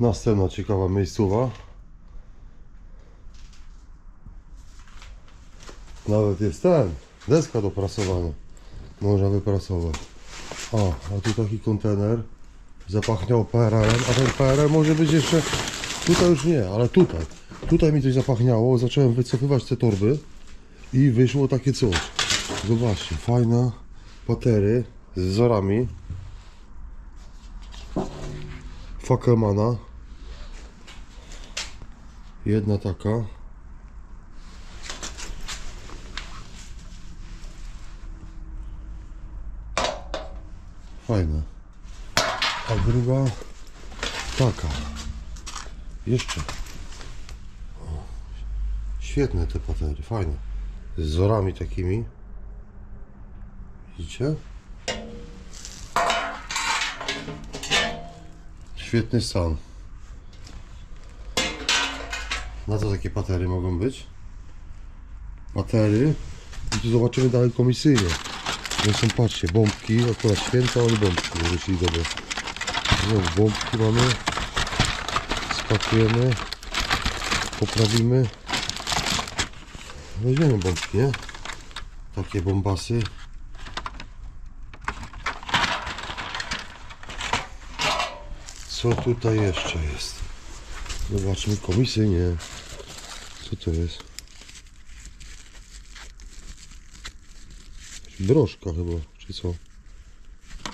Następna ciekawa miejscowa. Nawet jest ten, deska do prasowania. Można wyprasować. O, a tu taki kontener. Zapachniał PRL-em, a ten PRL może być jeszcze... Tutaj już nie, ale tutaj. Tutaj mi coś zapachniało, zacząłem wycofywać te torby i wyszło takie coś. Zobaczcie, fajna patery z wzorami. Fackelmana. Jedna taka. Fajna. A druga taka. Jeszcze. O, Świetne te patery, fajne. Z wzorami takimi. Widzicie? Świetny stan. Na co takie patery mogą być? Patery. I tu zobaczymy dalej komisyjnie. No są, patrzcie, bombki, akurat święta, ale bombki wrócili dobre. No, bombki mamy. Spakujemy. Poprawimy. Weźmiemy bombki, nie? Takie bombasy. Co tutaj jeszcze jest? Zobaczmy komisyjnie. Co to jest? Broszka chyba, czy co?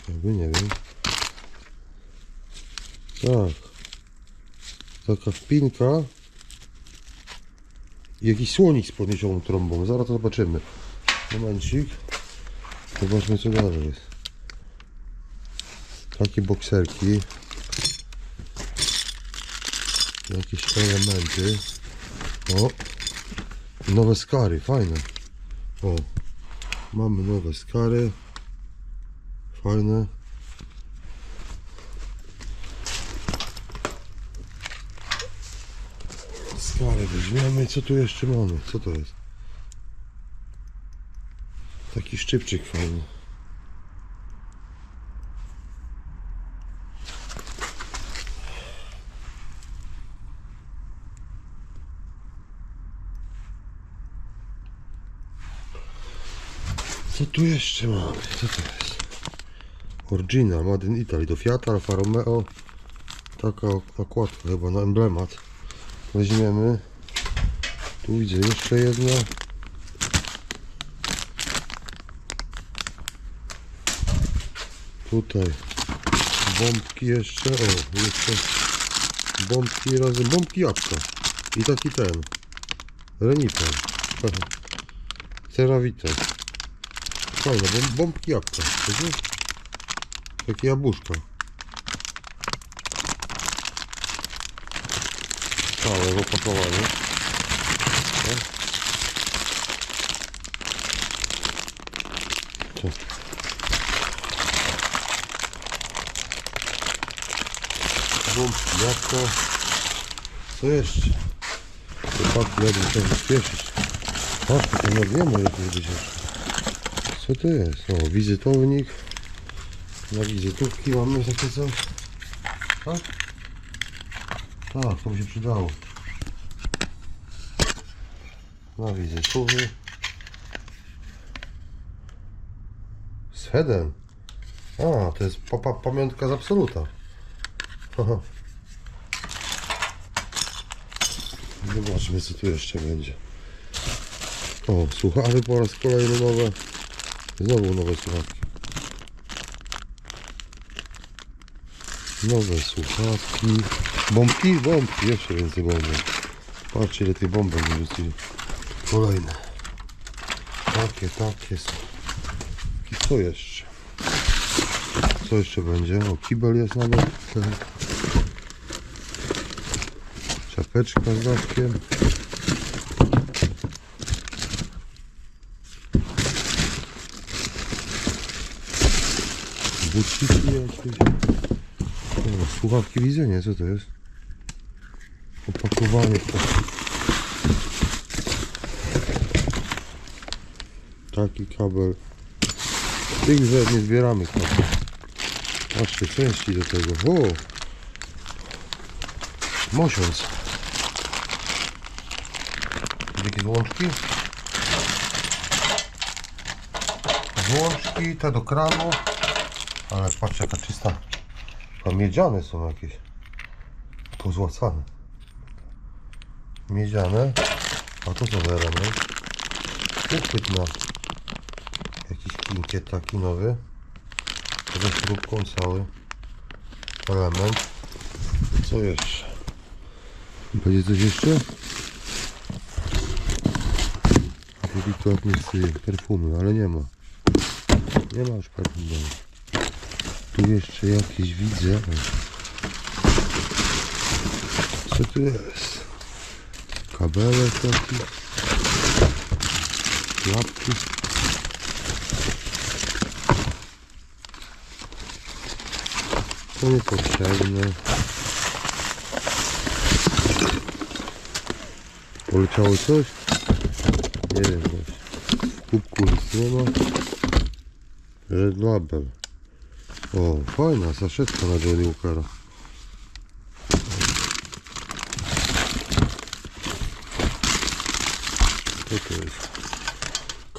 Jakby nie wiem. Tak. Taka wpinka. I jakiś słonik z podniesioną trąbą. Zaraz to zobaczymy. Momencik. Zobaczmy co dalej jest. Takie bokserki. Jakieś elementy. O. Nowe skary, fajne. O. Mamy nowe skary. Fajne. Skary weźmiemy. Co tu jeszcze mamy? Co to jest? Taki szczypczyk fajny. Tu jeszcze mamy? Co to jest? Original, Made in Italy. Do Fiata, Alfa Romeo. Taka nakładka chyba na emblemat. Weźmiemy. Tu widzę jeszcze jedna. Tutaj bombki jeszcze. O, jeszcze bombki razem. Bombki jabłka. I taki ten. Renifer. Cerawite. Fajne, bomb, bombki jabłka. Wiecie? Takie jabłuszka. Całe w opakowaniu. O. Co? Bombki jabłka. Co jeszcze? Chłopaki, ja bym chciał wyśpieszyć. Patrz, to nie wiemy, jak będzie jeszcze. Co to jest? O, wizytownik. Na wizytówki mamy takie coś. Tak? Tak, to by się przydało. Na wizytówy. Headem. A, to jest pa pa pamiątka z absoluta. Zobaczmy co tu jeszcze będzie. O, słuchawy po raz kolejny nowe. Znowu nowe słuchawki. Nowe słuchawki. Bombki? Bombki. Jeszcze więcej bombek. Patrzcie ile tych bombek wyrzucili. Kolejne. Takie, takie są. I co jeszcze? Co jeszcze będzie? O, kibel jest nawet. Czapeczka z daszkiem. Buciki jakieś. O, słuchawki widzenia, co to jest? Opakowanie. Taki kabel. Tychże nie zbieramy kabel. Patrzcie, części do tego. O! Mosiąc. Jakie złączki? Złączki, te do kranu. Ale patrz jaka czysta. Miedziane są jakieś. Pozłacane. Miedziane. A to co element? Uchwyt na jakiś kinkiet taki nowy. Ze śrubką cały element. Co jeszcze? Będzie coś jeszcze? Delikatnie syje, perfumy, ale nie ma. Nie ma już perfumu. Tu jeszcze jakieś widzę. Co tu jest? Kabelek taki. Klapki. To niepotrzebne. Poleciało coś? Nie wiem właśnie. W kubku nic nie ma. Red Label. O, fajna saszetka na Johnny Walkera. Co to jest?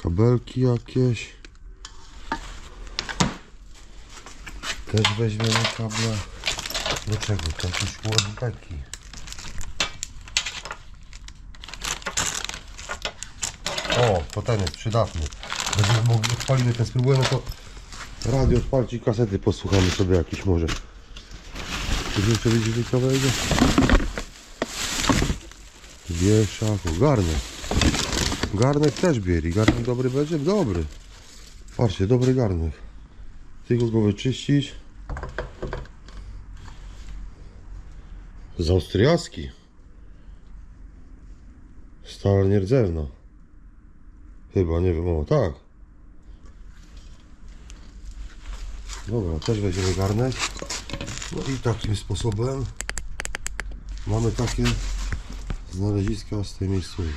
Kabelki jakieś. Też weźmiemy kable. Do czego? Tam jakieś ładunki. O, to ten jest przydatny. Będziemy mogli odpalimy ten spróbujemy to radio odpalić i kasety posłuchamy sobie jakieś może. Czy jeszcze widzieli kawałek? Wieszak, o, garnek. Garnek też bieri. Garnek dobry będzie? Dobry. Patrzcie, dobry garnek. Tylko go wyczyścić. Z austriacki. Stal nierdzewna. Chyba, nie wiem, o tak. Dobra, też weźmiemy garnek. No i takim sposobem mamy takie znaleziska z tej miejscowej.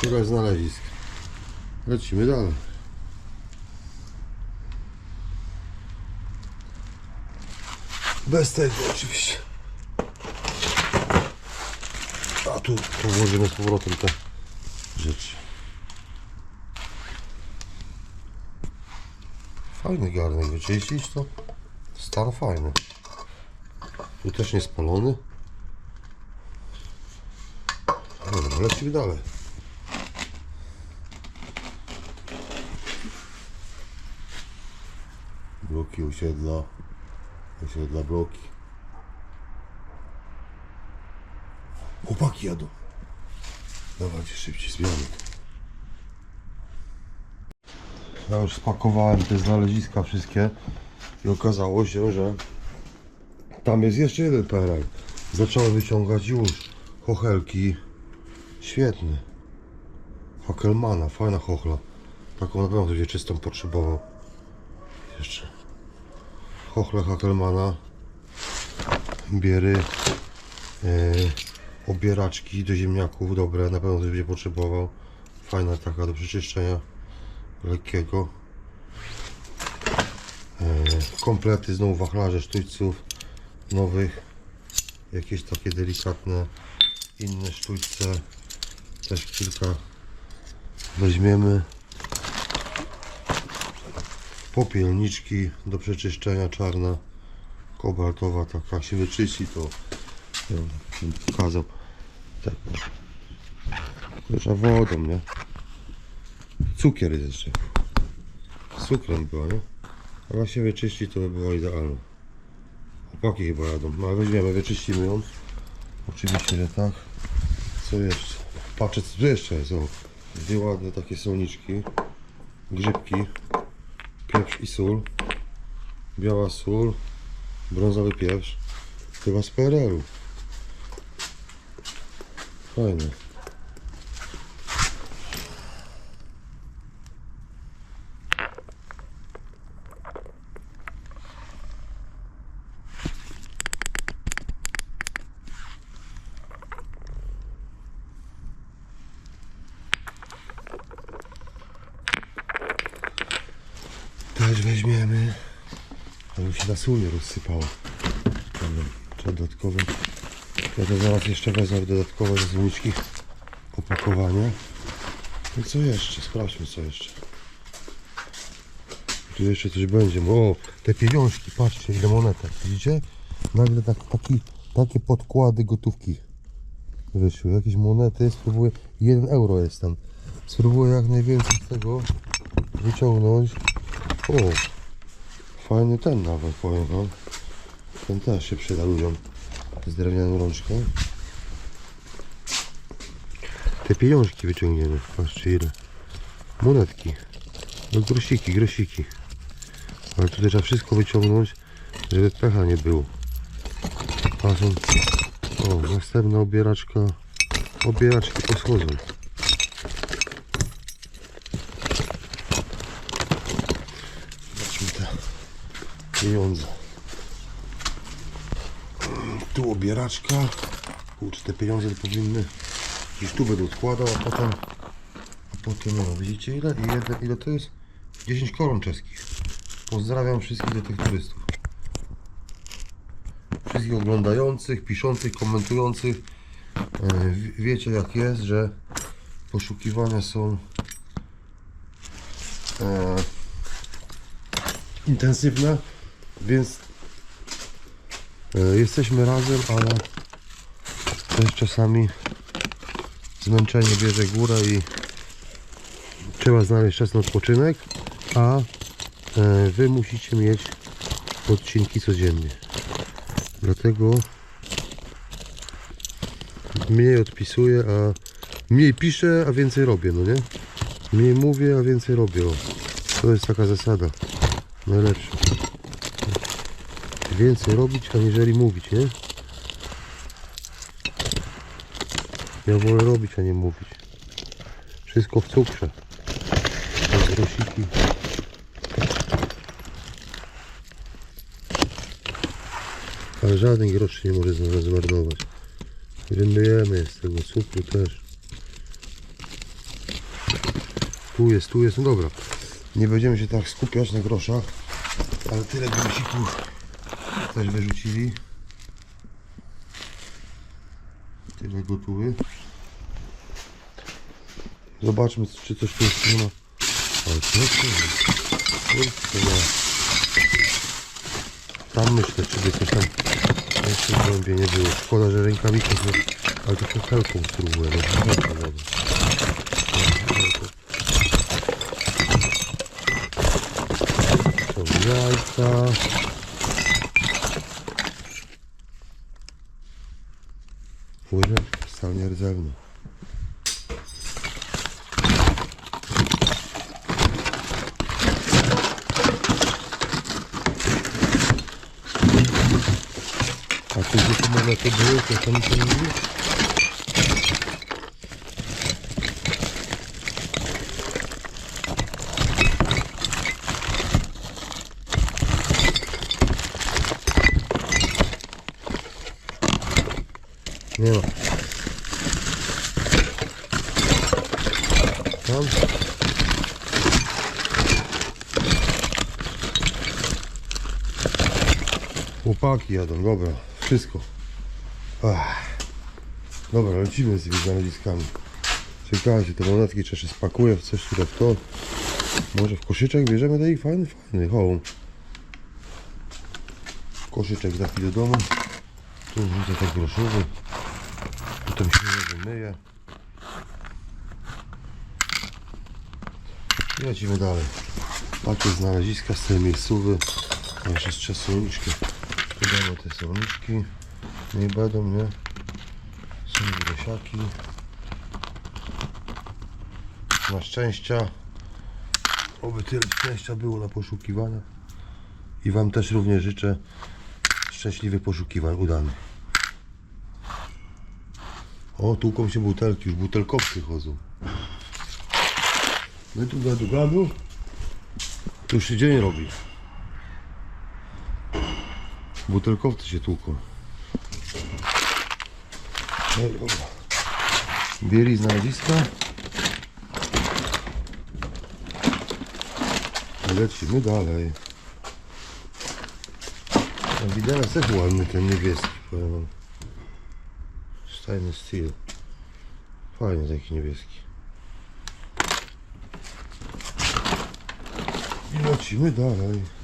Tyle znalezisk. Lecimy dalej. Bez tego oczywiście. A tu położymy z powrotem te rzeczy. Fajny garnek wyczyścić to stan fajny. Tu też nie spalony. Dobra, lecimy dalej. Bloki osiedla. Osiedla bloki. Chłopaki jadą. Dawajcie szybciej zmiany. Ja już spakowałem te znaleziska wszystkie i okazało się, że tam jest jeszcze jeden PRL. Zacząłem wyciągać już chochelki. Świetny. Hockelmana, fajna chochla. Taką na pewno wieczystą potrzebował. Jeszcze. Chochle Hackelmana. Biery. Yy, obieraczki do ziemniaków dobre, na pewno będzie potrzebował. Fajna taka do przeczyszczenia lekkiego. E, komplety znowu wachlarze sztućców nowych. Jakieś takie delikatne inne sztućce. Też kilka weźmiemy. Popielniczki do przeczyszczenia czarna. Kobaltowa taka się wyczyści to ja bym pokazał. Tak. Jeszcze wodą, nie? Cukier jest jeszcze. Cukrem była, nie? A jak się wyczyści, to by było idealne. Chłopaki chyba jadą. No weźmiemy, wyczyścimy ją. Oczywiście, że tak. Co jeszcze? Patrzę, co tu jeszcze jest. O, dwie ładne takie słoniczki. Grzybki. Pieprz i sól. Biała sól. Brązowy pieprz. Chyba z PRL-u. Fajne. Też weźmiemy. Ale mi się na sól nie rozsypało. Trzeba dodatkowe. Ja to zaraz jeszcze wezmę dodatkowe zniczki opakowanie. I co jeszcze? Sprawdźmy co jeszcze. Tu jeszcze coś będzie. O, te pieniążki, patrzcie ile monetek. Widzicie? Nagle tak, taki, takie podkłady gotówki wyszły. Jakieś monety, spróbuję. 1 euro jest tam. Spróbuję jak najwięcej z tego wyciągnąć. O, fajny ten nawet, powiem wam. Ten też się przyda ludziom z drewnianą rączką. Te pieniążki wyciągniemy. Patrzcie ile. Monetki. No grosiki, grosiki. Ale tutaj trzeba wszystko wyciągnąć, żeby pecha nie było. A. O, następna obieraczka. Obieraczki poschodzą. Zobaczmy te pieniądze. Tu obieraczka. Kurczę, te pieniądze powinny gdzieś tu będę odkładał, a potem a potem, no widzicie ile? Ile, ile to jest? 10 koron czeskich. Pozdrawiam wszystkich do tych turystów. Wszystkich oglądających, piszących, komentujących. E, wi- Wiecie jak jest, że poszukiwania są e, intensywne, więc e, jesteśmy razem, ale też czasami zmęczenie bierze górę i trzeba znaleźć czas na odpoczynek, a e, wy musicie mieć odcinki codziennie. Dlatego mniej odpisuję, a mniej piszę, a więcej robię, no nie? Mniej mówię, a więcej robię. O, to jest taka zasada. Najlepsza. Więcej robić, aniżeli mówić, nie? Ja wolę robić, a nie mówić. Wszystko w cukrze. Te grosiki. Ale żaden grosz nie może zmarnować. Wymyjemy z tego cukru też. Tu jest, tu jest, no dobra. Nie będziemy się tak skupiać na groszach, ale tyle grosików też wyrzucili. Tyle gotowy. Zobaczmy, czy coś tu jeszcze nie ma. To? Kurczę, no. Tam myślę, czy by coś tam jeszcze głębiej nie było. Szkoda, że rękawiczek nie... Ale to kuchelką spróbuję. No. No, Są jajka. Łyżeczka, wcale nie rdzewna. A tu gdzie tu można to było, to tam to nie było? Nie ma. Tam? Chłopaki jadą, dobra, wszystko. Ach. Dobra, lecimy z tymi znaleziskami. Czekajcie, te monetki jeszcze się spakuję w coś tutaj w to. Może w koszyczek bierzemy taki fajny, fajny, hołm. Koszyczek taki do domu. Tu widzę tak groszowy. Potem się wymyje. I lecimy dalej. Pakiet znaleziska z tej miejscowy. Jeszcze z trzech Dodamy te słoniczki. Nie będą, nie? Są grosiaki. Na szczęścia. Oby tyle szczęścia było na poszukiwania. I Wam też również życzę szczęśliwych poszukiwań, udanych. O, tłuką się butelki, już butelkowcy chodzą. My tu gadu gadu. Już się dzień robi. Butelkowcy się tłuką. Bieli znaleziska. Lecimy dalej. Ten widelec też ładny, ten niebieski, powiem wam. Stainless steel. Fajny taki niebieski. I lecimy dalej.